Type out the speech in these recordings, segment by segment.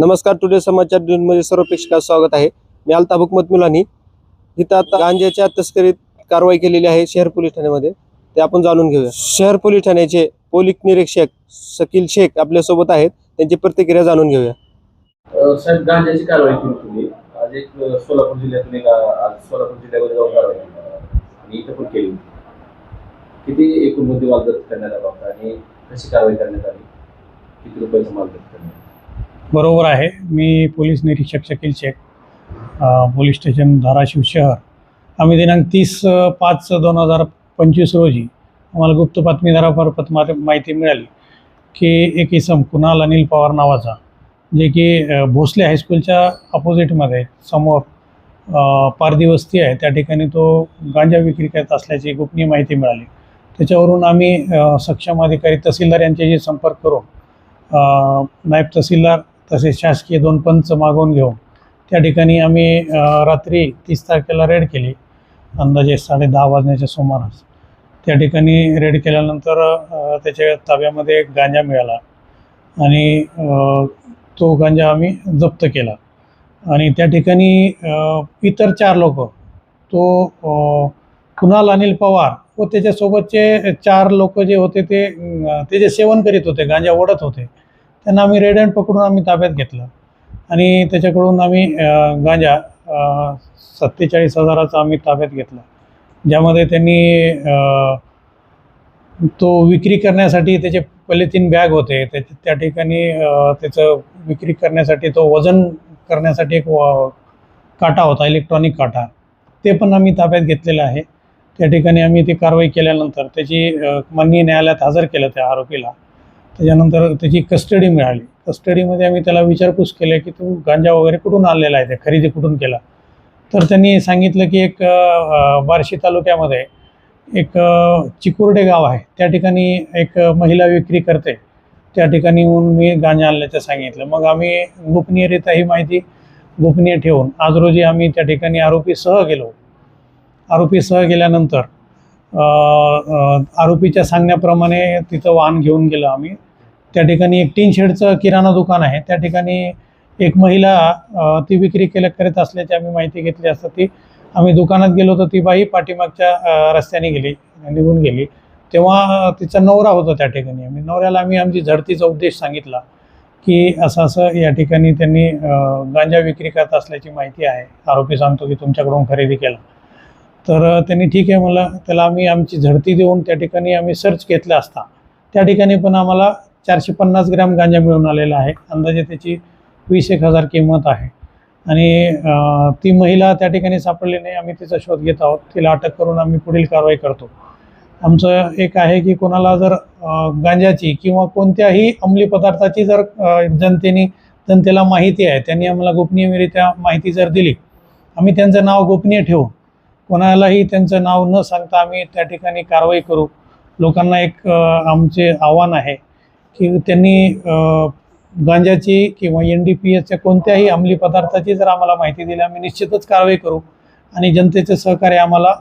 नमस्कार टुडे समाचार न्यूजमध्ये सर्व प्रेक्षकांचं स्वागत आहे. मी अल्ताफ हुकमत मुलानी. इथं आता गांजाच्या तस्करीत कारवाई केलेली आहे शहर पोलीस ठाण्यामध्ये. ते आपण जाणून घेऊया. शहर पोलीस ठाण्याचे पोलीस निरीक्षक शकील शेख आपल्यासोबत आहेत. त्यांची प्रतिक्रिया जाणून घेऊया. साहेब गांजाची कारवाई केली तुम्ही. आज एक सोलापूर जिल्ह्यातून एक आज सोलापूर जिल्ह्यामध्ये जाऊन कारवाई आणि इथं पण केली. किती एकूण मुद्देमाल जप्त करण्यात आला होता आणि कशी कारवाई करण्यात आली? किती रुपयाचा माल करण्यात आला? बरोबर आहे. मी पोलीस निरीक्षक शकील शेख पोलीस स्टेशन धाराशिव शहर. आम्ही दिनांक तीस पाच दोन हजार पंचवीस रोजी आम्हाला गुप्त बातमीदारामार्फत माहिती मिळाली की एक इसम कुणाल अनिल पवार नावाचा जे की भोसले हायस्कूलच्या अपोजिटमध्ये समोर पारदी पारधी वस्ती आहे. त्या ठिकाणी तो गांजा विक्री करत असल्याची गोपनीय माहिती मिळाली. त्याच्यावरून आम्ही सक्षम अधिकारी तहसीलदार यांच्याशी संपर्क करून नायब तहसीलदार तसेच शासकीय दोन पंच मागवून घेऊन त्या ठिकाणी आम्ही रात्री तीस तारखेला रेड केली. अंदाजे साडे दहा वाजण्याच्या सुमारास. त्या ठिकाणी रेड केल्यानंतर त्याच्या ताब्यामध्ये एक गांजा मिळाला आणि तो गांजा आम्ही जप्त केला. आणि त्या ठिकाणी इतर चार लोक तो कुणाल अनिल पवार व त्याच्यासोबतचे चार लोक जे होते ते त्याचे सेवन करीत होते गांजा ओढत होते त्यांना आम्ही रेड हँड पकडून आम्ही ताब्यात घेतलं. आणि त्याच्याकडून आम्ही गांजा सत्तेचाळीस हजाराचा आम्ही ताब्यात घेतला. ज्यामध्ये त्यांनी तो विक्री करण्यासाठी त्याचे पॉलिथिन बॅग होते. त्याच्या त्या ठिकाणी त्याचं विक्री करण्यासाठी तो वजन करण्यासाठी एक व- काटा होता इलेक्ट्रॉनिक काटा. ते पण आम्ही ताब्यात घेतलेलं आहे. त्या ठिकाणी आम्ही ती कारवाई केल्यानंतर त्याची माननीय न्यायालयात हजर केलं त्या आरोपीला. त्याच्यानंतर त्याची कस्टडी मिळाली. कस्टडीमध्ये आम्ही त्याला विचारपूस केली की तू गांजा वगैरे कुठून आणलेला आहे ते? खरेदी कुठून केला? तर त्यांनी सांगितलं की एक बार्शी तालुक्यामध्ये एक चिकुर्डे गाव आहे. त्या ठिकाणी एक महिला विक्री करते. त्या ठिकाणी येऊन मी गांजा आणल्याचं सांगितलं. मग आम्ही गोपनीयरित्या ही माहिती गोपनीय ठेवून आज रोजी आम्ही त्या ठिकाणी आरोपीसह गेलो. आरोपीसह गेल्यानंतर आरोपीच्या सांगण्याप्रमाणे तिथं वाहन घेऊन गेलो आम्ही. त्या ठिकाणी एक टीन शेडचं किराणा दुकान आहे. त्या ठिकाणी एक महिला ती विक्री केल्या करत असल्याची आम्ही माहिती घेतली असता. ती आम्ही दुकानात गेलो तर ती बाई पाठीमागच्या रस्त्याने गेली निघून गेली. तेव्हा तिचा नवरा होता त्या ठिकाणी. आम्ही नवऱ्याला आम्ही आमची झडतीचा उद्देश सांगितला की असं असं या ठिकाणी त्यांनी गांजा विक्री करत असल्याची माहिती आहे. आरोपी सांगतो की तुमच्याकडून खरेदी केला. तर त्यांनी ठीक आहे मला त्याला आम्ही आमची झडती देऊन त्या ठिकाणी आम्ही सर्च घेतला असता. त्या ठिकाणी पण आम्हाला चारशे पन्नास ग्रॅम गांजा मिळून आलेला आहे. अंदाजे त्याची वीस एक हजार किंमत आहे. आणि ती महिला त्या ठिकाणी सापडली नाही. आम्ही तिचा शोध घेत आहोत. तिला अटक करून आम्ही पुढील कारवाई करतो. आमचं एक आहे की कोणाला जर गांजाची किंवा कोणत्याही अंमली पदार्थाची जर जनतेने जनतेला माहिती आहे त्यांनी आम्हाला गोपनीयरित्या माहिती जर दिली आम्ही त्यांचं नाव गोपनीय ठेवू. कोणालाही त्यांचं नाव न सांगता आम्ही त्या ठिकाणी कारवाई करू. लोकांना एक आमचे आव्हान आहे. की त्यांनी गांजाची किंवा एन डी पी एसच्या कोणत्याही अंमली पदार्थाची जर आम्हाला माहिती दिली आम्ही निश्चितच कारवाई करू. आणि जनतेचे सहकार्य आम्हाला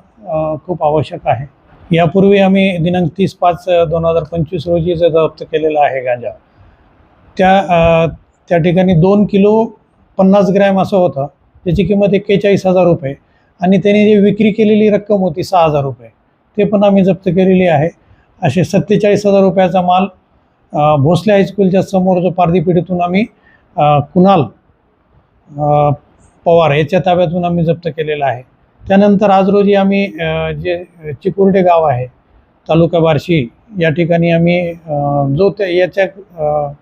खूप आवश्यक आहे. यापूर्वी आम्ही दिनांक तीस पाच दोन हजार पंचवीस रोजी जे जप्त केलेला आहे गांजा त्या त्या ठिकाणी दोन किलो पन्नास ग्रॅम असं होतं त्याची किंमत एक्केचाळीस हजार रुपये. आणि त्याने जी विक्री केलेली रक्कम होती सहा हजार रुपये ते पण आम्ही जप्त केलेली आहे. असे सत्तेचाळीस हजार रुपयाचा माल भोसले हायस्कूलच्या समोर जो पारधी आम्ही कुणाल पवार याच्या ताब्यातून आम्ही जप्त केलेला आहे. त्यानंतर आज रोजी आम्ही जे चिकुर्डे गाव आहे तालुका बार्शी या ठिकाणी आम्ही जो त्या याच्या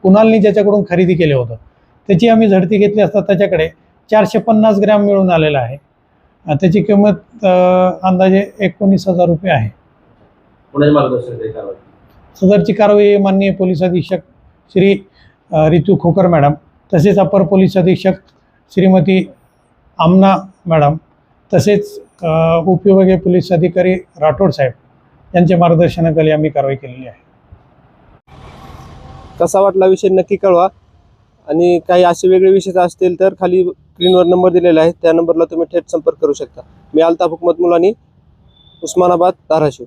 कुणालनी ज्याच्याकडून खरेदी केलं होतं त्याची आम्ही झडती घेतली असता त्याच्याकडे चारशे पन्नास ग्रॅम मिळून आलेला आहे. त्याची किंमत अंदाजे एकोणीस हजार रुपये आहे. सदरची कारवाई माननीय पोलीस अधीक्षक श्री रितू खोकर मॅडम तसेच अपर पोलीस अधीक्षक श्रीमती आमना मॅडम तसेच उपविभागीय पोलीस अधिकारी राठोड साहेब यांच्या मार्गदर्शनाखाली आम्ही कारवाई केलेली आहे. कसा वाटला विषय नक्की कळवा. आणि काही असे वेगळे विषय असतील तर खाली स्क्रीनवर नंबर दिलेला आहे त्या नंबरला तुम्ही थेट संपर्क करू शकता. मी अल्ताफ हुकमत मुलानी उस्मानाबाद धाराशिव.